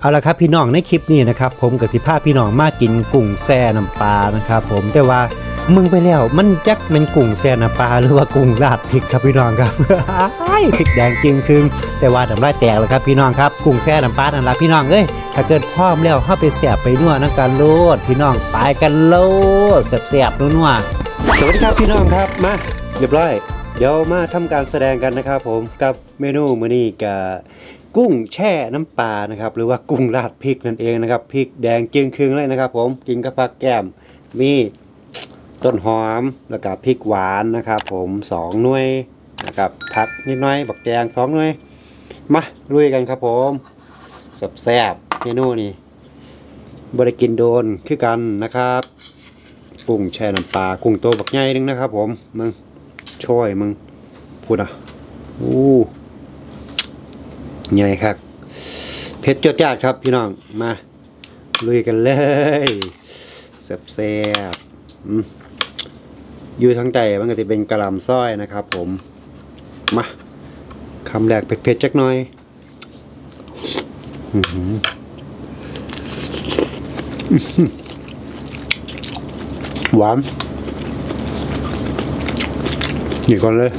เอาละครับพี่น้องในคลิปนี้นะครับผมกับสิภาพี่น้องมากินกุ้งแซ่น้ำปลานะครับผมแต่ว่ามึงไปแล้วมันจักเป็นกุ้งแซ่น้ำปลาหรือว่ากุ้งราดพริกครับพี่น้องครับพริกแดงจริงคืงแต่ว่าทำลายแตกแล้วครับพี่น้องครับกุ้งแซ่น้ำปลานั่นละพี่น้องเอ้ยถ้าเกิดพร้อมแล้วเข้าไปแสบไปนัวนักการโลดพี่น้องไปกันโลดแสบๆนัวๆสวัสดีครับพี่น้องครับมาเรียบร้อย เดี๋ยวมาทำการแสดงกันนะครับผมกับเมนูมื้อนี้กับ กุ้งแช่น้ำปลานะครับ หรือว่ากุ้งราดพริกนั่นเองนะครับพริกแดงจึงครึงเลยนะครับ ผมกินกับผักแก้มมีต้นหอมแล้วก็พริกหวานนะครับ ผมสองหน่วยนะครับผักนิดหน้อยบักแกงสองหน่วยมาลุยกันครับผมสแซบเมนูนี้บริกินโดนคือกันนะครับกุ้งแช่น้ำปลากุ้งโตบักใหญ่นึงนะครับ ผมมึงช่วยมึงพูดอะอู้ ไงครับเพชรจดจ้าดครับพี่น้องมาลุยกันเลยแซ่บๆอืมอยู่ทางใจมันก็จะเป็นกระลำส้อยนะครับ ผมมาคำแรกเผ็ดๆจักหน่อยอือหวานนี่ก่อนเลย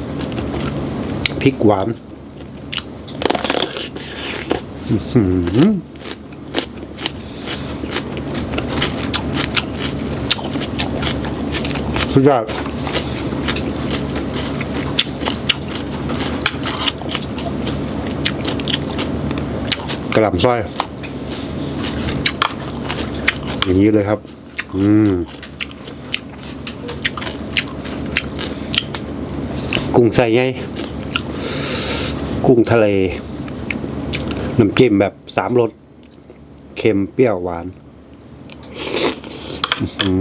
พริกหวาน สุดยอดกระหล่ำซอย อย่างนี้เลยครับ อืม กุ้งใส่ไง กุ้งทะเล น้ำจิ้มแบบสามรส เค็มเปรี้ยวหวาน อื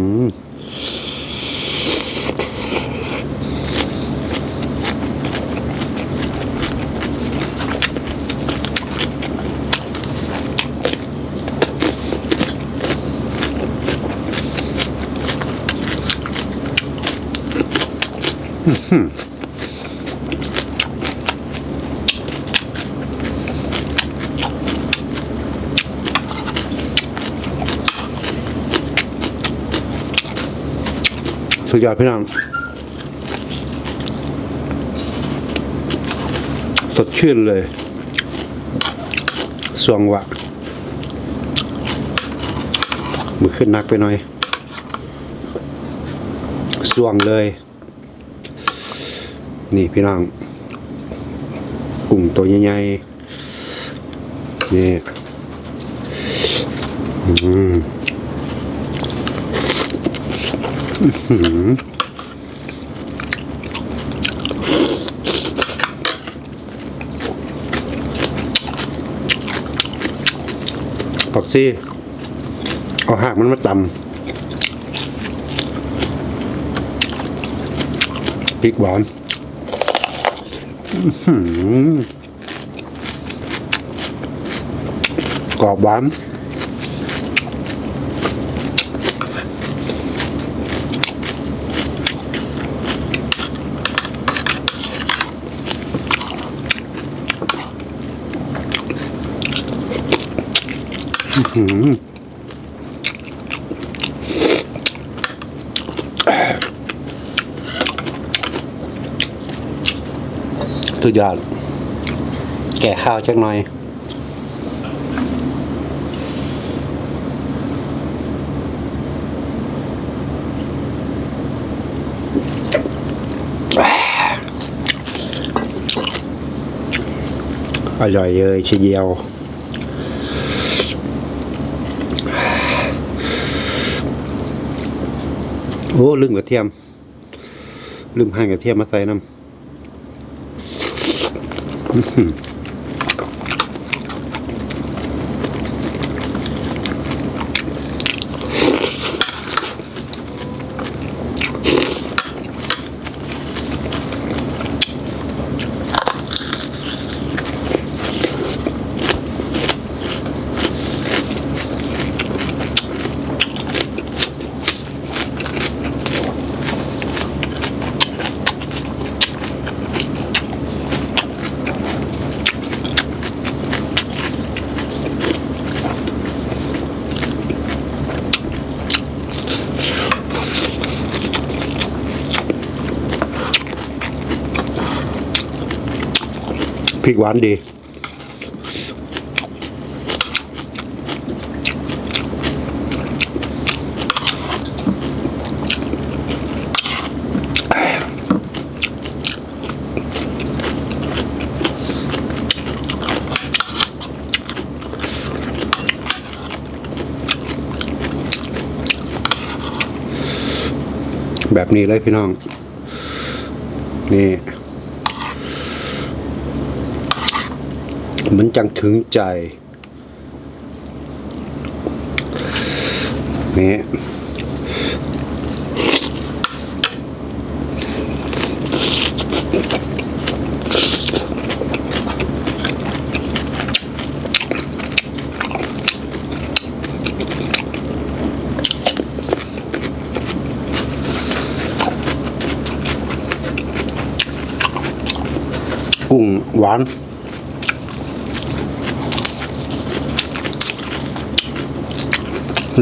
สุดยอดพี่น้อง สดชื่นเลย สวงวะมือขึ้นนักไปหน่อย สวงเลย นี่พี่น้องกลุ่มตัวใหญ่ๆนี่อืม หืม ผักซี่เอาหากมันมาตำพริกหวานกรอบหวาน สุดยอด แก่ข้าวจักหน่อยอร่อยเลยทีเดียว โอ้ลืมกระเทียมลืมหั่นกระเทียมมาใส่น้ำ ริกหวานดี แบบนี้เลยพี่น้อง นี่ มันจังถึงใจ นี่กุ้งหวาน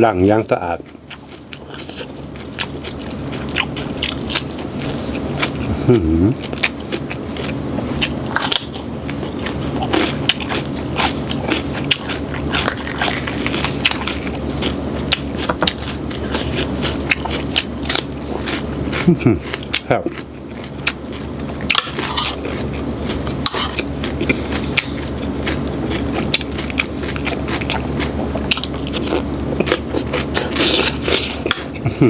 หลังย่างสะอาด อื้อหืออื้อหือครับ อื้อหือ แบบ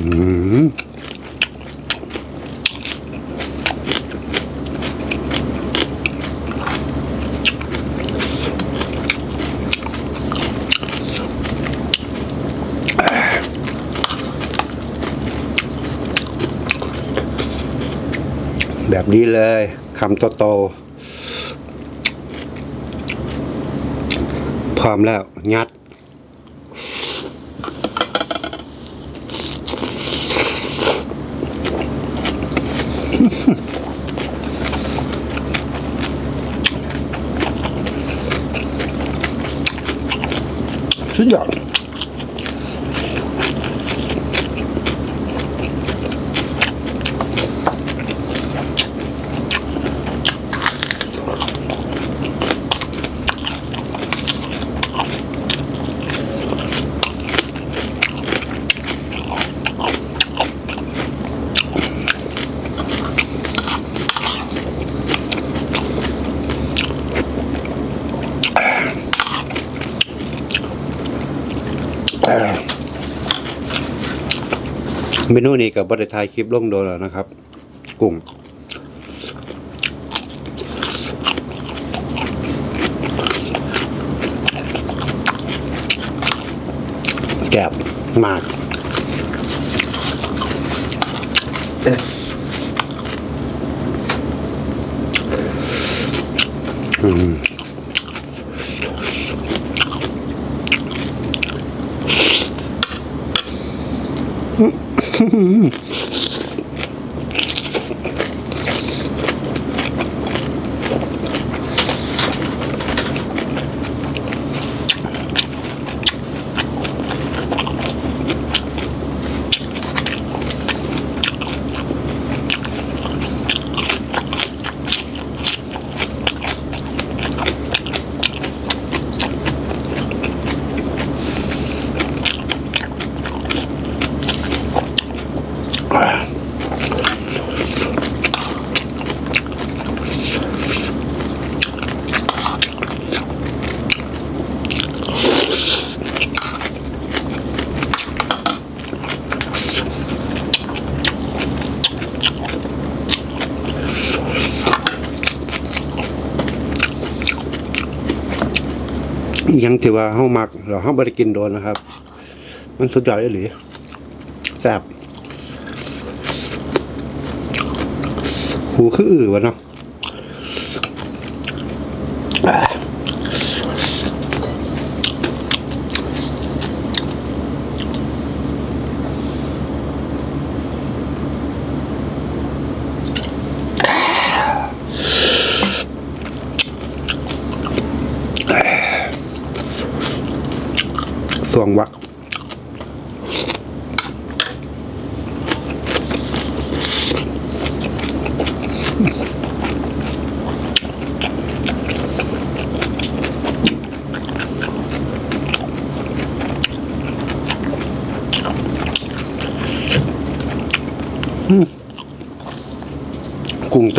นี้เลยคำโตๆพร้อมแล้ว งัด สุดยอ เมนูนี้กับบริทายคลิปลงโดนแล้วนะครับ กุ้งแกบมากอืม อี อยังที่ว่าเฮามักเราเฮาบ่ได้กินโดนนะครับ มันสุดยอดอีหลีแซ่บหูคืออือวะเนาะ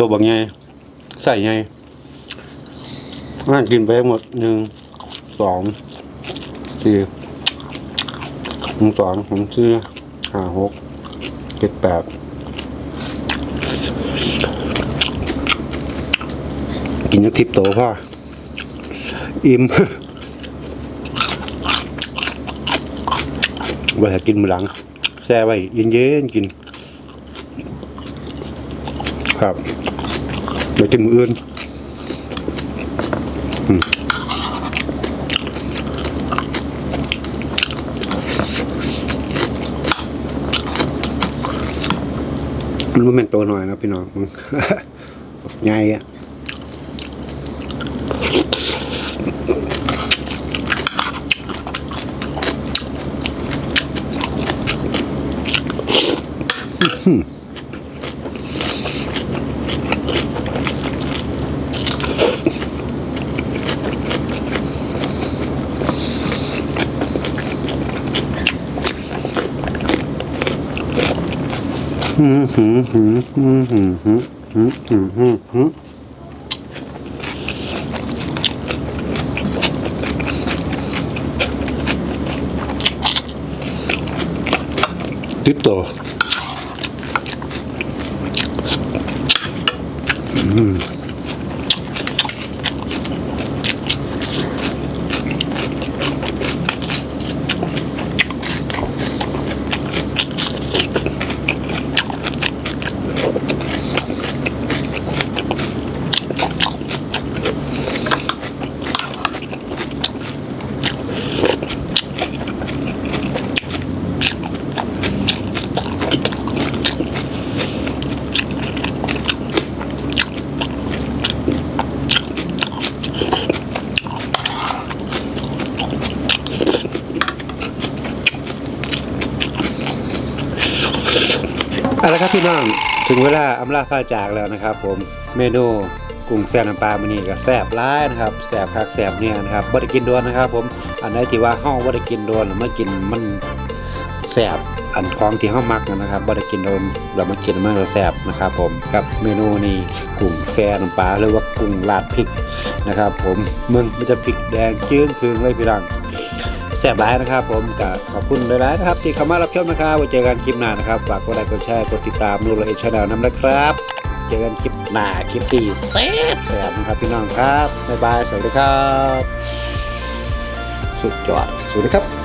ตัวบางไงใส่ไงงานกินไปหมดหนึ่งสองสี่หนึ่งสองผมซื้อห้าหกเจ็ดแปดกินยักทิพโตพ่ออิ่มไว้ให้กินมือหลังแช่ไว้เย็นๆกิน ครับ ไปกินมืออื่นอืมมันเป็นตัวหน่อยนะพี่น้องใหญ่อะ 딥다. 음. น้องถึงเวลาอำลาพาจากแล้วนะครับ ผมเมนูกุ้งแซ่บน้ำปลามันนี่ก็แซ่บร้ายนะครับแซ่บคักแซ่บเนี่ยนะครับบ่ได้กินโดนนะครับ ผมอันไหนที่ว่าเฮาบ่ได้กินโดนหรือมากินมันแซ่บอันของที่เฮามักนะครับบ่ได้กินโดนเรามากินมันก็แซ่บนะครับ ผมกับเมนูนี้กุ้งแซ่บน้ำปลาหรือว่ากุ้งราดพริกนะครับ ผมมึงมันจะพริกแดงจื้นคืนเลยพี่น้อง แซ่บหลายนะครับ ผมก็ขอบคุณหลายๆนะครับ ที่เข้ามารับชมนะครับไว้เจอกันคลิปหน้านะครับฝากกดไลค์กดแชร์กดติดตามนูโรเอชแนลน้ำนะครับ เจอกันคลิปหน้าคลิปตีแซ่บแซ่บนะครับพี่น้องครับบ๊ายบายสวัสดีครับ สุดยอดสวัสดีครับ